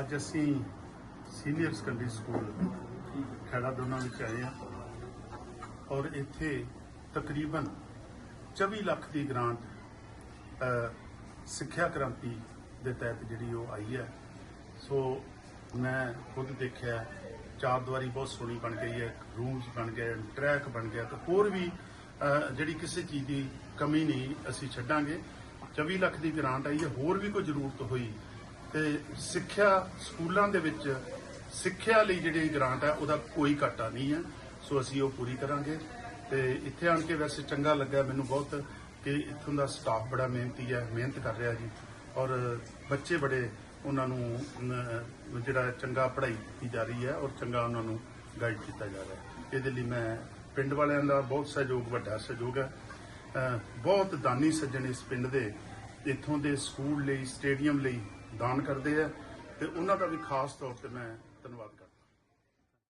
ਅੱਜ ਅਸੀਂ senior secondary school ਖੈੜਾ ਦੋਨਾਂ ਵਿੱਚ ਆਏ ਹਾਂ ਔਰ ਇੱਥੇ ਤਕਰੀਬਨ 24 ਲੱਖ ਦੀ ਗ੍ਰਾਂਟ ਸਿੱਖਿਆ ਕ੍ਰਾਂਤੀ ਦੇ ਤਹਿਤ ਜਿਹੜੀ ਉਹ ਆਈ ਹੈ। ਸੋ ਮੈਂ ਖੁਦ ਦੇਖਿਆ, ਚਾਰ ਦੀਵਾਰੀ ਬਹੁਤ ਸੋਹਣੀ ਬਣ ਗਈ ਹੈ ਰੂਮਸ ਬਣ ਗਏ ਟਰੈਕ ਬਣ ਗਿਆ, ਤੇ ਹੋਰ ਵੀ ਜਿਹੜੀ ਕਿਸੇ ਚੀਜ਼ ਦੀ ਕਮੀ ਨਹੀਂ ਅਸੀਂ ਛੱਡਾਂਗੇ। 24 ਲੱਖ ਦੀ ਗ੍ਰਾਂਟ ਆਈ ਹੈ, ਹੋਰ ਵੀ ਕੋਈ ਜ਼ਰੂਰਤ ਹੋਈ ਤੇ ਸਿੱਖਿਆ ਸਕੂਲਾਂ ਦੇ ਵਿੱਚ ਸਿੱਖਿਆ ਲਈ ਜਿਹੜੀ ਗ੍ਰਾਂਟ ਹੈ ਉਹਦਾ ਕੋਈ ਘਾਟਾ ਨਹੀਂ ਹੈ ਸੋ ਅਸੀਂ ਉਹ ਪੂਰੀ ਕਰਾਂਗੇ। ਤੇ ਇੱਥੇ ਆਣ ਕੇ ਵੈਸੇ ਚੰਗਾ ਲੱਗਾ ਮੈਨੂੰ ਬਹੁਤ ਕਿ ਇੱਥੋਂ ਦਾ ਸਟਾਫ ਬੜਾ ਮਿਹਨਤੀ ਹੈ, ਮਿਹਨਤ ਕਰ ਰਿਹਾ ਜੀ। ਔਰ ਬੱਚੇ ਬੜੇ ਉਹਨਾਂ ਨੂੰ ਜਿਹੜਾ ਚੰਗਾ ਪੜ੍ਹਾਈ ਕੀਤੀ ਜਾ ਰਹੀ ਹੈ ਔਰ ਚੰਗਾ ਉਹਨਾਂ ਨੂੰ ਗਾਈਡ ਕੀਤਾ ਜਾ ਰਿਹਾ ਹੈ। ਇਹਦੇ ਲਈ ਮੈਂ ਪਿੰਡ ਵਾਲਿਆਂ ਦਾ ਬਹੁਤ ਸਹਿਯੋਗ, ਵੱਡਾ ਸਹਿਯੋਗ ਹੈ। ਬਹੁਤ ਦਾਨੀ ਸੱਜਣ ਇਸ ਪਿੰਡ ਦੇ ਇੱਥੋਂ ਦੇ ਸਕੂਲ ਲਈ, ਸਟੇਡੀਅਮ ਲਈ ਦਾਨ ਕਰਦੇ ਆ ਤੇ ਉਹਨਾਂ ਦਾ ਵੀ ਖਾਸ ਤੌਰ ਤੇ ਮੈਂ ਧੰਨਵਾਦ ਕਰਦਾ।